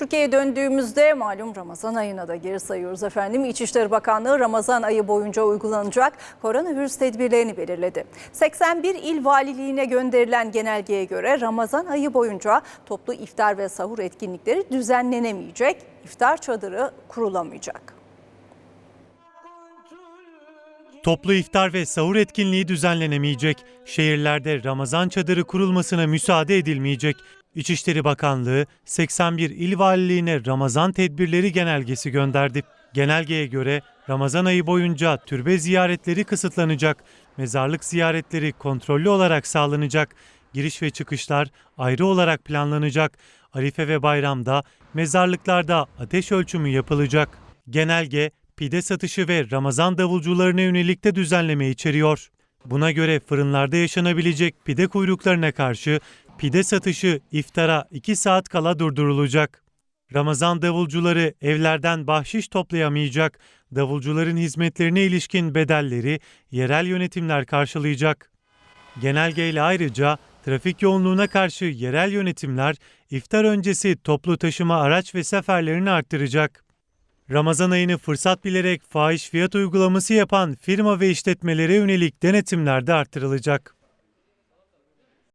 Türkiye'ye döndüğümüzde malum Ramazan ayına da geri sayıyoruz efendim. İçişleri Bakanlığı Ramazan ayı boyunca uygulanacak koronavirüs tedbirlerini belirledi. 81 il valiliğine gönderilen genelgeye göre Ramazan ayı boyunca toplu iftar ve sahur etkinlikleri düzenlenemeyecek, iftar çadırı kurulamayacak. Toplu iftar ve sahur etkinliği düzenlenemeyecek. Şehirlerde Ramazan çadırı kurulmasına müsaade edilmeyecek. İçişleri Bakanlığı 81 il valiliğine Ramazan tedbirleri genelgesi gönderdi. Genelgeye göre Ramazan ayı boyunca türbe ziyaretleri kısıtlanacak. Mezarlık ziyaretleri kontrollü olarak sağlanacak. Giriş ve çıkışlar ayrı olarak planlanacak. Arife ve bayramda mezarlıklarda ateş ölçümü yapılacak. Genelge pide satışı ve Ramazan davulcularına yönelik de düzenleme içeriyor. Buna göre fırınlarda yaşanabilecek pide kuyruklarına karşı pide satışı iftara 2 saat kala durdurulacak. Ramazan davulcuları evlerden bahşiş toplayamayacak. Davulcuların hizmetlerine ilişkin bedelleri yerel yönetimler karşılayacak. Genelgeyle ayrıca trafik yoğunluğuna karşı yerel yönetimler iftar öncesi toplu taşıma araç ve seferlerini arttıracak. Ramazan ayını fırsat bilerek fahiş fiyat uygulaması yapan firma ve işletmelere yönelik denetimler de arttırılacak.